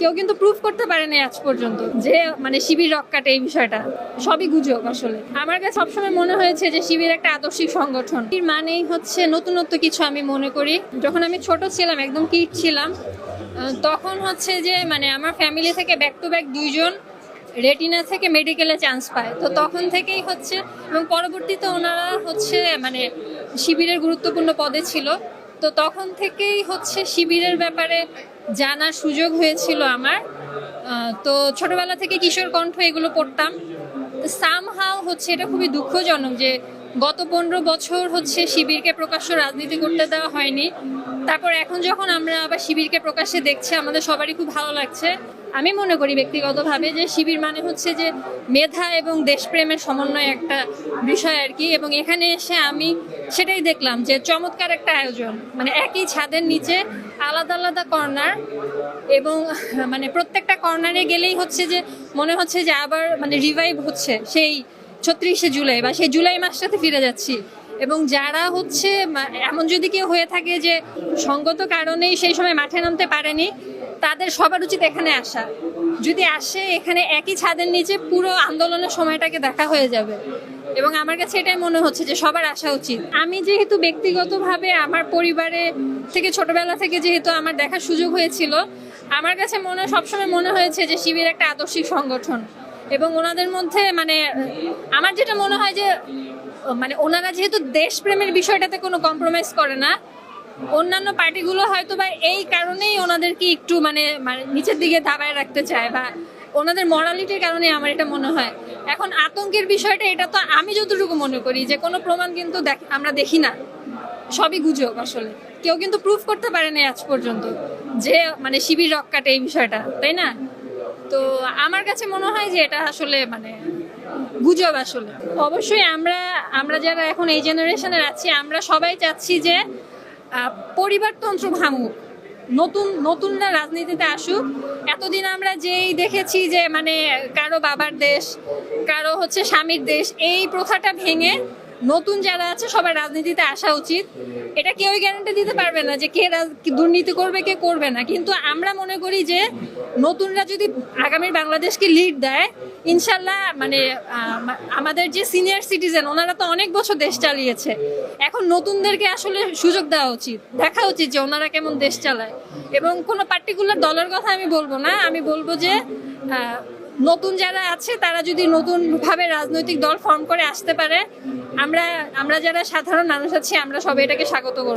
কেউ কিন্তু প্রুফ করতে পারেনি আজ পর্যন্ত যে মানে শিবির রক কাটে এই বিষয়টা। সবই গুজব আসলে। আমার কাছে সবসময় মনে হয়েছে যে শিবির একটা আদর্শিক সংগঠন। এর মানেই হচ্ছে নতুনত্ব কিছু আমি মনে করি। যখন আমি ছোট ছিলাম, একদম কিট ছিলাম তখন হচ্ছে যে মানে আমার ফ্যামিলি থেকে ব্যাক টু ব্যাক দুইজন রেটিনা থেকে মেডিকেলে চান্স পায়। তো তখন থেকেই হচ্ছে, এবং পরবর্তীতে ওনারা হচ্ছে মানে শিবিরের গুরুত্বপূর্ণ পদে ছিল। তো তখন থেকেই হচ্ছে শিবিরের ব্যাপারে জানার সুযোগ হয়েছিল আমার। তো ছোটবেলা থেকে কিশোর কণ্ঠ এগুলো পড়তাম। সামহাও হচ্ছে এটা খুবই দুঃখজনক যে গত পনেরো বছর হচ্ছে শিবিরকে প্রকাশ্য রাজনীতি করতে দেওয়া হয়নি। তারপর এখন যখন আমরা আবার শিবিরকে প্রকাশ্যে দেখছি, আমাদের সবারই খুব ভালো লাগছে। আমি মনে করি ব্যক্তিগতভাবে যে শিবির মানে হচ্ছে যে মেধা এবং দেশপ্রেমের সমন্বয় একটা বিষয় আর কি। এবং এখানে এসে আমি সেটাই দেখলাম যে চমৎকার একটা আয়োজন। মানে একই ছাদের নিচে আলাদা আলাদা কর্নার এবং মানে প্রত্যেকটা কর্নারে গেলেই হচ্ছে যে মনে হচ্ছে যে আবার মানে রিভাইভ হচ্ছে সেই ছত্রিশে জুলাই বা সেই জুলাই মাসটাতে ফিরে যাচ্ছি। এবং যারা হচ্ছে এমন যদি কেউ হয়ে থাকে যে সঙ্গত কারণেই সেই সময় মাঠে নামতে পারেনি, তাদের সবার উচিত এখানে আসা। যদি আসে, এখানে একই ছাদের নিচে পুরো আন্দোলনের সময়টাকে দেখা হয়ে যাবে। এবং আমার কাছে এটাই মনে হচ্ছে যে সবার আসা উচিত। আমি যেহেতু ব্যক্তিগতভাবে আমার পরিবারে থেকে ছোটবেলা থেকে যেহেতু আমার দেখার সুযোগ হয়েছিল, আমার কাছে মনে, সবসময় মনে হয়েছে যে শিবির একটা আদর্শিক সংগঠন। এবং ওনাদের মধ্যে মানে আমার যেটা মনে হয় যে মানে ওনারা যেহেতু দেশপ্রেমের বিষয়টাতে কোনো কম্প্রোমাইজ করে না, অন্যান্য পার্টিগুলো হয়তো বা এই কারণেই ওনাদেরকে একটু মানে মানে নিচের দিকে দাবায় রাখতে চায় বা ওনাদের মরালিটির কারণে আমার এটা মনে হয়। এখন আতঙ্কের বিষয়টা, এটা তো আমি যতটুকু মনে করি যে, কোনো প্রমাণ কিন্তু দেখ- আমরা দেখি না। সবই গুজব আসলে। কেউ কিন্তু প্রুফ করতে পারেনি আজ পর্যন্ত যে মানে শিবির রক কাটে এই বিষয়টা, তাই না? তো আমার কাছে মনে হয় যে এটা আসলে মানে গুজব আসলে। অবশ্যই আমরা আমরা যারা এখন এই জেনারেশনের আছি, আমরা সবাই চাচ্ছি যে পরিবারতন্ত্র ভাঙুক। নতুন, নতুনরা রাজনীতিতে আসুক। এতদিন আমরা যেই দেখেছি যে মানে কারও বাবার দেশ, কারও হচ্ছে স্বামীর দেশ, এই প্রথাটা ভেঙে নতুন যারা আছে সবার রাজনীতিতে আসা উচিত। এটা কেউই গ্যারান্টি দিতে পারবে না যে কে দুর্নীতি করবে, কে করবে না। কিন্তু আমরা মনে করি যে নতুনরা যদি আগামীর বাংলাদেশকে লিড দেয়, ইনশাল্লাহ মানে আমাদের যে সিনিয়র সিটিজেন ওনারা তো অনেক বছর দেশ চালিয়েছে। এখন নতুনদেরকে আসলে সুযোগ দেওয়া উচিত, দেখা উচিত যে ওনারা কেমন দেশ চালায়। এবং কোনো পার্টিকুলার দলের কথা আমি বলব না, আমি বলব যে নতুন যারা আছে, তারা যদি নতুন ভাবে রাজনৈতিক দল ফর্ম করে আসতে পারে, আমরা আমরা যারা সাধারণ মানুষ আছি, আমরা সবাই এটাকে স্বাগত করব।